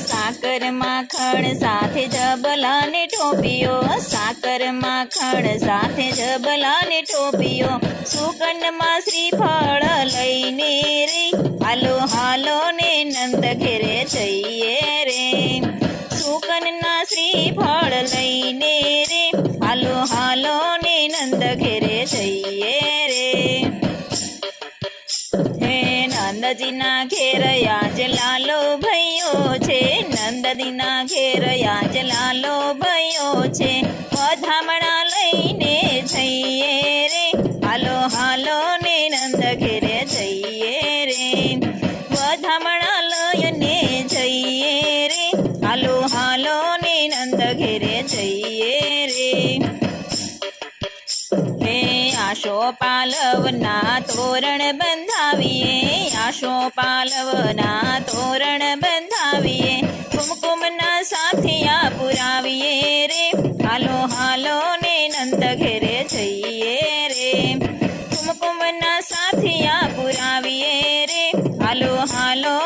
સાકર માખણ સાથે જબલાને ટોપીઓ સાકર માખણ સાથે જબલાને ટોપીઓ, સુકનમાં શ્રીફળ લઈને રે. હાલો હાલો ને નંદ ઘેરે જઈએ રે. સુકનના શ્રીફળ લઈને રે. હાલો હાલો ને નંદ ઘેરે જઈએ રે. હે નંદજીના ઘેર આજ નંદજીના ઘેર આજ લાલો ભયો છે. વધામણા લઈને જઈએ રે. હાલો હાલો ને નંદ ઘેરે જઈએ રે. વધામણા લઈને જઈએ રે. હાલો હાલો ને નંદ ઘેરે જઈએ રે. હે આશો પાલવના તોરણ બંધાવીએ. આશો પાલવના તોરણ બંધાવીએ. કુમકુમના સાથિયા પુરાવીએ રે. હાલો હાલો ને નંદ ઘેરે જઈએ રે. કુમકુમના સાથિયા પુરાવીએ રે. હાલો હાલો